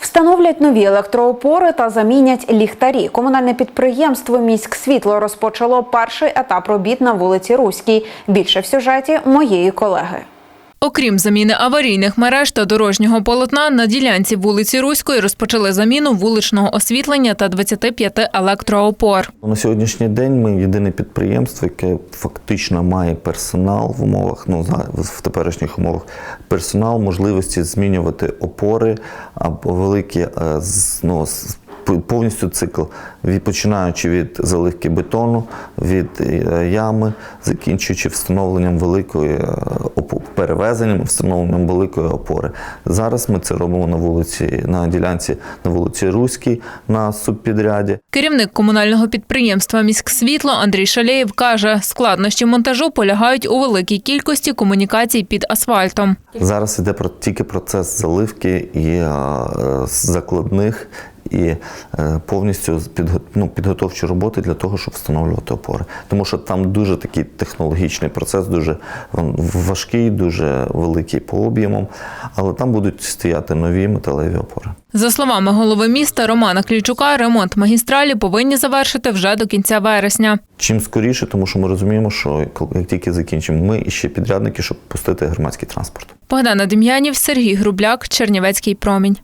Встановлять нові електроопори та замінять ліхтарі. Комунальне підприємство Міськсвітло розпочало перший етап робіт на вулиці Руській. Більше в сюжеті моєї колеги. Окрім заміни аварійних мереж та дорожнього полотна, на ділянці вулиці Руської розпочали заміну вуличного освітлення та 25 електроопор. На сьогоднішній день ми єдине підприємство, яке фактично має персонал в умовах, ну в теперішніх умовах, персонал, можливості змінювати опори або великі е, ну, повністю цикл, від, починаючи від заливки бетону, від е, ями, закінчуючи встановленням великої е, перевезенням, встановленням великої опори. Зараз ми це робимо на вулиці, на ділянці на вулиці Руській, на субпідряді. Керівник комунального підприємства Міськсвітло Андрій Шалєєв каже, складнощі монтажу полягають у великій кількості комунікацій під асфальтом. Зараз йде про тільки процес заливки і е, закладних і е, повністю ну, підготовчі роботи для того, щоб встановлювати опори. Тому що там дуже такий технологічний процес, дуже важкий, дуже великий по об'ємам, але там будуть стояти нові металеві опори. За словами голови міста Романа Клічука, ремонт магістралі повинні завершити вже до кінця вересня. Чим скоріше, тому що ми розуміємо, що як тільки закінчимо, ми і ще підрядники, щоб пустити громадський транспорт. Богдана Дем'янів, Сергій Грубляк, Чернівецький промінь.